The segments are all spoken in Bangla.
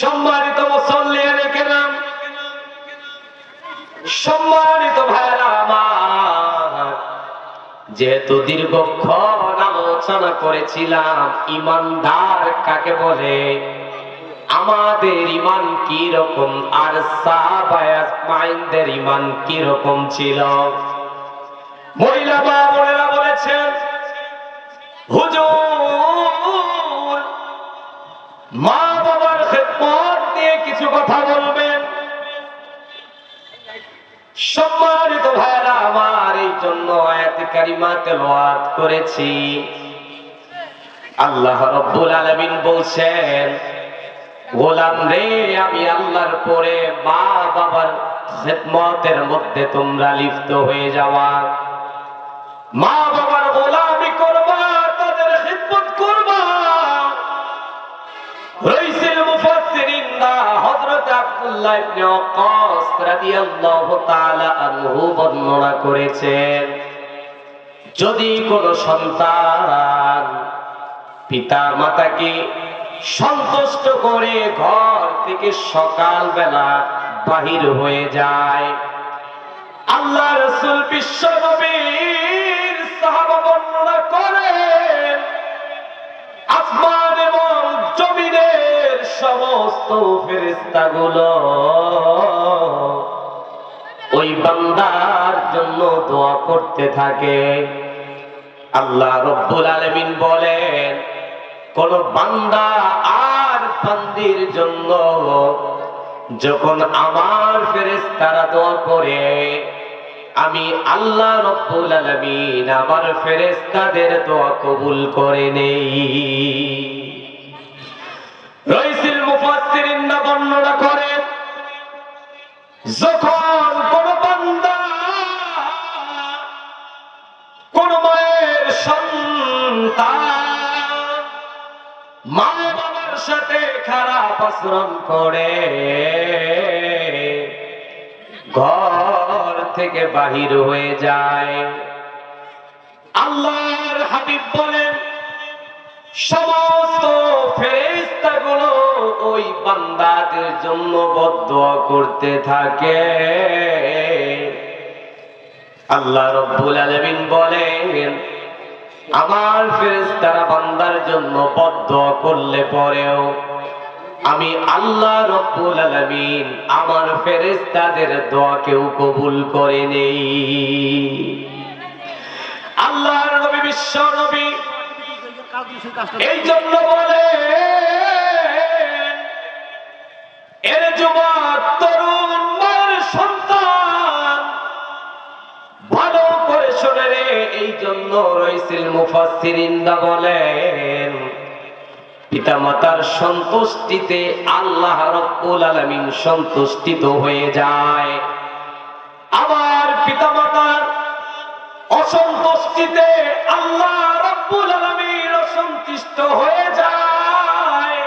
সম্মানিত মুসল্লিয়ানে কেরাম, সম্মানিত ভাইরা আমার, যেহেতু দীর্ঘক্ষণ আলোচনা করেছিলাম, ইমানদার কাকে বলে? আমাদের ইমান কি রকম আর সাহাবায়াসমাইনদের ইমান কি রকম ছিল? মহিলা মা বোনেরা বলেছেন, হুজুর, মা কিছু কথা বলবেন? সম্মানিত ভাইরা আমার এই জন্য আয়াত কারিমা তেলাওয়াত করেছি। আল্লাহ রব্বুল আলামিন বলছেন, গোলাম রে, আমি আল্লাহর পরে মা বাবার খেদমতের মধ্যে তোমরা লিপ্ত হয়ে যাওয়া। মা বাবার আব্দুল্লাহ ইবনে রাদিয়াল্লাহু তাআলা আনহু বর্ণনা করেছেন, যদি কোন সন্তান পিতা মাতাকে সন্তুষ্ট করে ঘর থেকে সকাল বেলা বাহির হয়ে যায়, আল্লাহ রসুল বিশ্ব নবীর সাহাবা বর্ণনা করেন আসমান সমস্ত ফেরেস্তাগুলো ওই বান্দার জন্য দোয়া করতে থাকে। আল্লাহ রব্বুল আলমিন বলেন, কোন বান্দা আর বান্দির জন্য যখন আমার ফেরেস্তারা দোয়া করে, আমি আল্লাহ রব্বুল আলমিন আমার ফেরেস্তাদের দোয়া কবুল করে নেই রইসিল মুফাসসিরিনরা বর্ণনা করে যখন কোন বান্দা কোন মায়ের সন্তান বাবার সাথে খারাপ করে, ঘর থেকে বাহির হয়ে যায়। আল্লাহর হাবিব বলেন, সমস্ত ফেরেস্তাগুলো ওই বান্দাদের জন্য বদ্ধ করতে থাকে। আল্লাহ রব্বুল আলমিন বলেন আমার ফেরেস্তারা বান্দার জন্য বদ্ধ করলে পরেও আমি আল্লাহ রব্বুল আলমিন আমার ফেরেস্তাদের দোয়া কেউ কবুল করে নেই। আল্লাহর নবী বিশ্ব নবী এই জন্য বলে জন্য বলেন, পিতামাতার সন্তুষ্টিতে আল্লাহ রব্বুল সন্তুষ্টিত হয়ে যায়। পিতামাতার অসন্তুষ্টিতে আল্লাহ রব্বুল আলামিন অসন্তুষ্ট হয়ে যায়।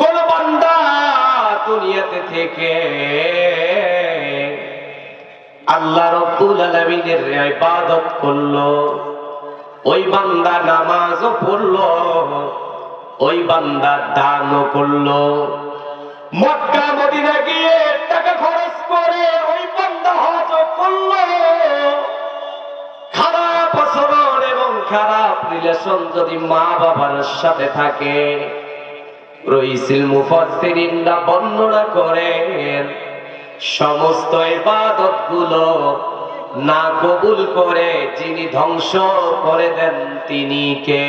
কোন বান্দা দুনিয়াতে থেকে আল্লাহ রব্বুল আলামিনের ইবাদত করল। ওই বান্দা নামাজও পড়ল, ওই বান্দা দানও করল। মক্কা, মদিনা গিয়ে টাকা খরচ করে ওই বান্দা হজও করল। খারাপ আচরণ এবং খারাপ রিলেশন যদি মা বাবার সাথে থাকে, রইসিল মুফাসসিরিনরা বর্ণনা করেন সমস্ত ইবাদতগুলো না কবুল করে যিনি ধ্বংস করে দেন তিনি কে?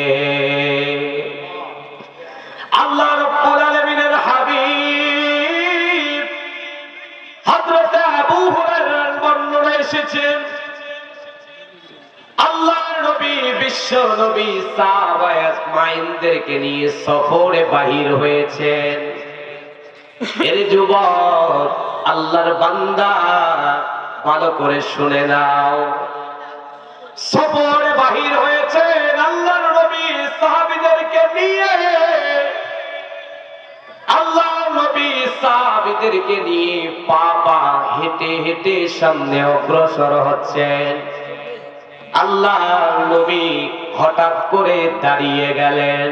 আল্লাহ রব্বুল আলামিনের হাবিব হযরত আবু হুরায়রার বর্ণনা এসেছেন আল্লাহর নবী, বিশ্ব নবী সাহাবায়াত মাইনদেরকে নিয়ে সফরে বাহির হয়েছেন। এর যুবক আল্লাহর বান্দা ভালো করে শুনে নাও। সফরে বাহির হয়েছেন আল্লাহর নবী সাহাবীদেরকে নিয়ে। আল্লাহ নবী সাহাবীদেরকে নিয়ে পাপা হেঁটে হেঁটে সামনে অগ্রসর হচ্ছেন আল্লাহ নবী হঠাৎ করে দাঁড়িয়ে গেলেন।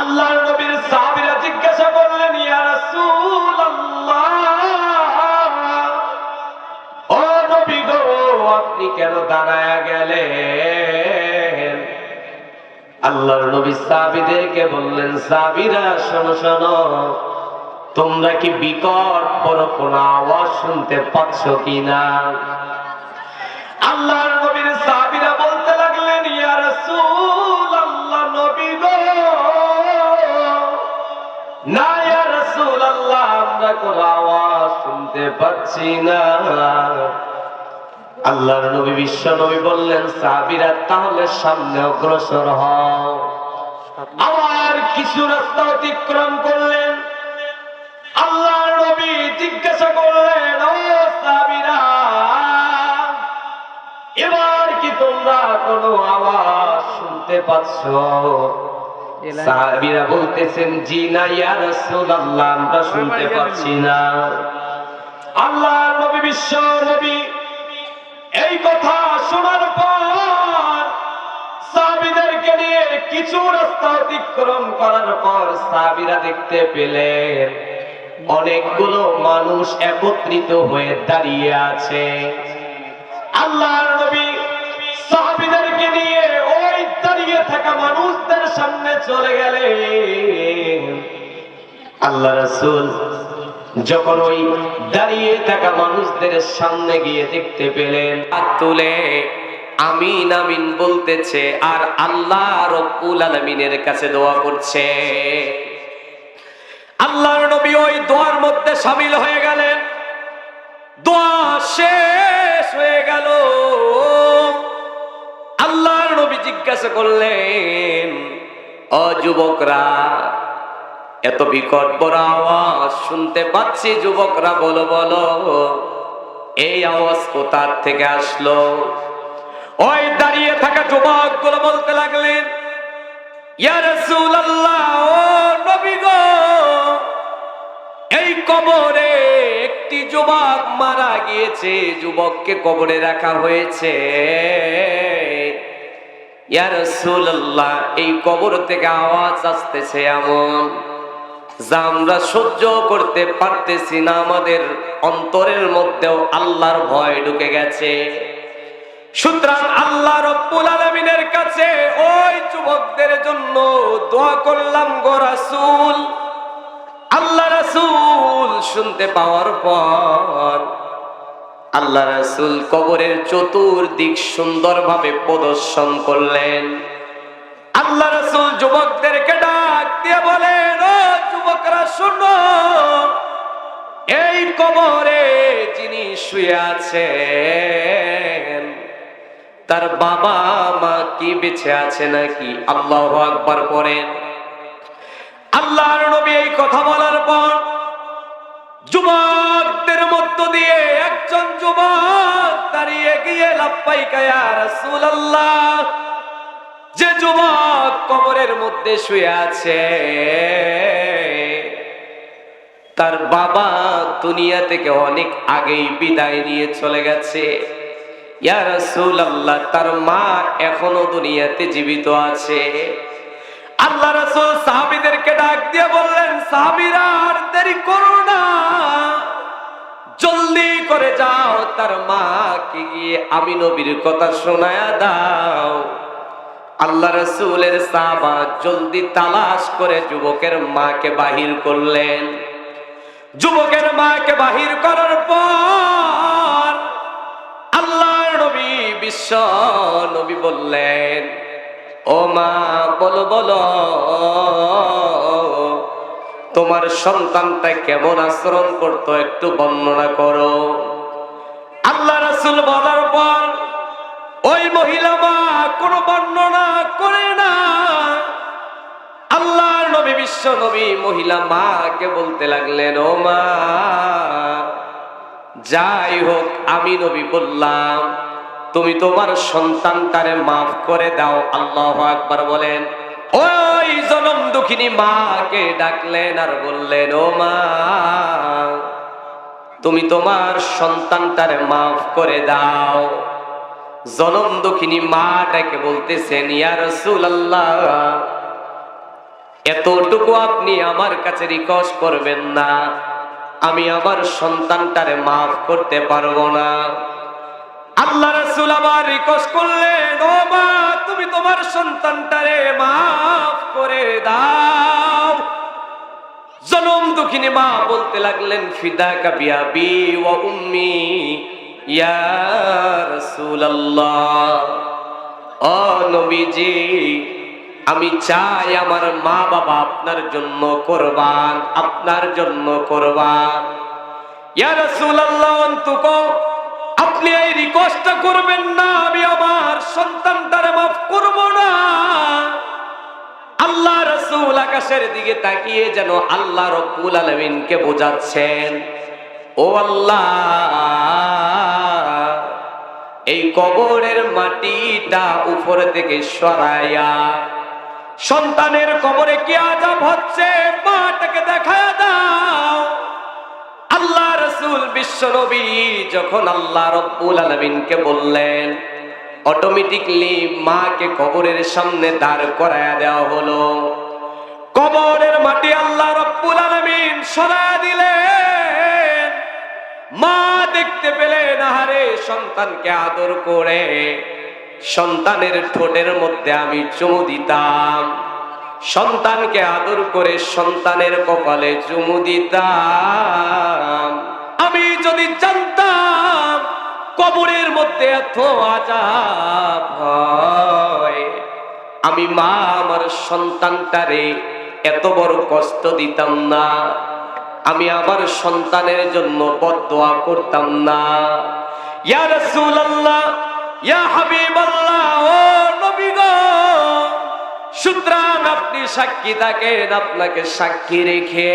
আল্লাহর নবীর সাহাবীরা জিজ্ঞাসা কেন আল্লাহর নবী সাবিদেরকে বললেন সাবিরা শোনো শোনো। তোমরা কি বিকট বড় কোন আওয়াজ শুনতে পাচ্ছ কিনা? আল্লাহর নবীর সাহাবীরা বলতে লাগলেন, ইয়া রাসূল আল্লাহ নবী গো। না, ইয়া রাসূল আল্লাহ আমরা কোন আওয়াজ শুনতে পাচ্ছি না। আল্লাহর নবী বিশ্ব নবী বললেন সাহাবীরা তাহলে সামনে অগ্রসর হও। আবার কিছু রাস্তা অতিক্রম করলেন। আল্লাহর নবী জিজ্ঞাসা করলেন ও সাহাবীরা এবার কি তোমরা কোনো আওয়াজ শুনতে পাচ্ছ? সাহাবীরা বলতেছেন জি না ইয়া রাসূলুল্লাহ আমরা শুনতে পাচ্ছি না। আল্লাহর নবী বিশ্ব নবী এই কথা শোনার পর সাহাবীদেরকে নিয়ে কিছু রাস্তা অতিক্রম করার পর সাহাবীরা দেখতে পেলেন অনেকগুলো মানুষ একত্রিত হয়ে দাঁড়িয়ে আছে। আল্লাহর নবী সাহাবীদেরকে নিয়ে ওই দাঁড়িয়ে থাকা মানুষদের সামনে চলে গেলেন। আল্লাহ রাসূল যখন ওই দাঁড়িয়ে থাকা মানুষদের সামনে গিয়ে দেখতে পেলেন, হাত তুলে আমিন আমিন বলতেছে, আর আল্লাহ রব্বুল আলামিনের কাছে দোয়া করছে। আল্লাহর নবী ওই দোয়ার মধ্যে সামিল হয়ে গেলেন। দোয়া শেষ হয়ে গেল। আল্লাহর নবী জিজ্ঞাসা করলেন ও যুবকরা এত বিকট বড় আওয়াজ শুনতে পাচ্ছি যুবকরা, বলো বলো, এই আওয়াজ কোথার থেকে আসলো? ওই দাঁড়িয়ে থাকা যুবকগুলো বলতে লাগলেন এই কবরে একটি যুবক মারা গিয়েছে, যুবককে কবরে রাখা হয়েছে। ইয়া রাসূলুল্লাহ, এই কবর থেকে আওয়াজ আসতেছে এমন। যা আমরা সহ্য করতে পারতেছি না, আমাদের অন্তরের মধ্যেও আল্লাহর ভয় ঢুকে গেছে। সুতরাং আল্লাহ রব্বুল আলামিনের কাছে ওই যুবকদের জন্য দোয়া করলাম গো রাসূল। আল্লাহ রাসূল শুনতে পাওয়ার পর আল্লাহ রাসূল কবরের চতুর্দিক সুন্দরভাবে প্রদর্শন করলেন। আল্লাহ রাসূল যুবকদেরকে ডাক দিয়ে বলেন যুবকরা শোনো এই কবরে যিনি শুয়ে আছেন, তার বাবা মা কি বেঁচে আছে নাকি আল্লাহ আকবার করেন আল্লাহর নবী এই কথা বলার পর যুবকদের মধ্য দিয়ে একজন যুবক দাঁড়িয়ে গিয়ে লাপ্পাইকা, ইয়া রাসূলুল্লাহ, যে যুবক কবরের মধ্যে শুয়ে আছে তার বাবা দুনিয়া থেকে অনেক আগেই বিদায় নিয়ে চলে গেছে। রাসূলুল্লাহ, তার মা এখনও দুনিয়াতে জীবিত আছে। আল্লাহ রাসূল সাহাবীদেরকে ডাক দিয়ে বললেন, সাহাবীরা, আর দেরি করো না। জলদি করে যাও, তার মাকে গিয়ে আমি নবীর কথা শোনায়া দাও। আল্লাহ রসুলের সাহাবা জলদি তালাশ করে যুবকের মাকে বাহির করলেন। যুবকের মাকে বাহির করার পর আল্লাহর নবী, বিশ্ব নবী বললেন, ও মা, বলো বলো, তোমার সন্তানটা কেমন আচরণ করতো একটু বর্ণনা করো। আল্লাহ রাসূল বলার পর, ওই মহিলা মা কোনো বর্ণনা করে না। নবী, বিশ্ব নবী, মহিলা মাকে বলতে লাগলেন, ও মা, যাই হোক, আমি নবী বললাম, তুমি তোমার সন্তানটারে মাফ করে দাও। আল্লাহ আকবার বলেন। ওই জনম দুঃখিনী মাকে ডাকলেন আর বললেন, ও মা, তুমি তোমার সন্তানটারে মাফ করে দাও। জনম দুঃখিনী মা ডাকে বলতেছেন, ইয়া রাসূলুল্লাহ এতটুকু আপনি আমার কাছে রিকোয়েস্ট করবেন না। আমি আমার সন্তানটারে মাফ করতে পারব না। আল্লাহ রাসূল আবার রিকোয়েস্ট করলেন, ও মা, তুমি তোমার সন্তানটারে মাফ করে দাও। জনম দুঃখিনী মা বলতে লাগলেন, ফিদা কাবিয়া বি ও উম্মি, ইয়া রাসূলুল্লাহ। ও নবীজি আমি চাই আমার মা বাবা আপনার জন্য করবান, আপনার জন্য করবান। আপনি এই রিকোয়েস্টটা করবেন না, আমি আমার সন্তানটারে মাফ করব না। আল্লাহ রসুল আকাশের দিকে তাকিয়ে যেন আল্লাহ রব্বুল আলমিনকে বোঝাচ্ছেন, ও আল্লাহ, এই কবরের মাটিটা উপর থেকে সরাইয়া সন্তানের কবরে কি আজাব হচ্ছে? মাটাকে দেখা দাও। আল্লাহ রসুল বিশ্ব নবী যখন আল্লাহ রব্বুল আলমিনকে বললেন, অটোমেটিকলি মাকে কবরের সামনে দাঁড় করায়া দেওয়া হলো। কবরের মাটি আল্লাহ রব্বুল আলমিন সরায়া দিলেন। মা দেখতে পেলেন, আহারে, সন্তানকে আদর করে সন্তানের ঠোঁটের মধ্যে আমি চুমু দিতাম। সন্তানকে আদর করে সন্তানের কপালে চুমু দিতাম। আমি যদি জানতাম কবরের মধ্যে এত আজাব হয়, আমি মা আমার সন্তানটারে এত বড় কষ্ট দিতাম না। আমি আমার সন্তানের জন্য বদদোয়া করতাম না। ইয়া রাসূলুল্লাহ ইয়া হাবিবাল্লাহ নবী গো। সুতরাং আপনি সাক্ষী থাকেন, আপনাকে সাক্ষী রেখে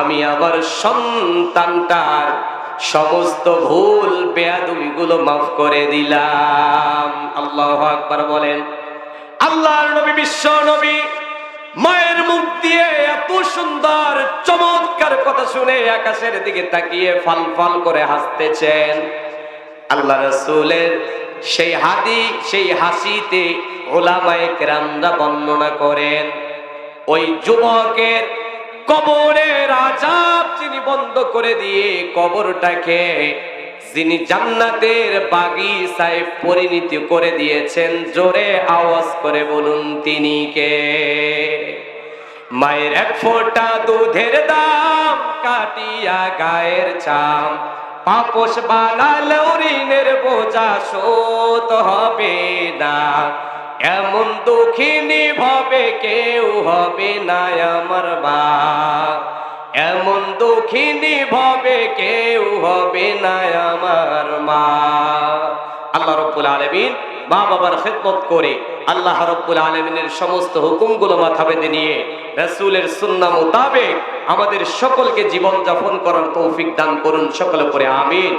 আমি আমার সন্তানটার সমস্ত ভুল, বেয়াদুমিগুলো মাফ করে দিলাম। আল্লাহ আকবার বলেন, আল্লাহর নবী, বিশ্ব নবী, মায়ের মুখ দিয়ে এত সুন্দর, চমৎকার কথা শুনে আকাশের দিকে তাকিয়ে ফাল ফাল করে হাসতেছেন। আল্লাহ রসুলের সেই হাদি, সেই হাসিতে ওলামায়ে কেরামরা বর্ণনা করেন, ওই যুবকের কবরের আজাব যিনি বন্ধ করে দিয়ে কবরটাকে যিনি জান্নাতের বাগিচায় পরিণতি করে দিয়েছেন, জোরে আওয়াজ করে বলুন তিনি কে? মায়ের এক ফোঁটা দুধের দাম, কাটিয়া গায়ের চাম পাপস বানালেও ঋণের বোঝা শোধ হবে না। এমন দুঃখিনী ভবে কেউ হবে না আমার মা। এমন দুঃখিনী ভবে কেউ হবে না আমার মা। আল্লাহ রব্বুল আলমিন মা বাবার খেদমত করে আল্লাহ রব্বুল আলমিনের সমস্ত হুকুমগুলো মাথা বেঁধে নিয়ে রসুলের সুন্না মোতাবেক আমাদের সকলকে জীবন যাপন করার তৌফিক দান করুন সকলে করে আমিন।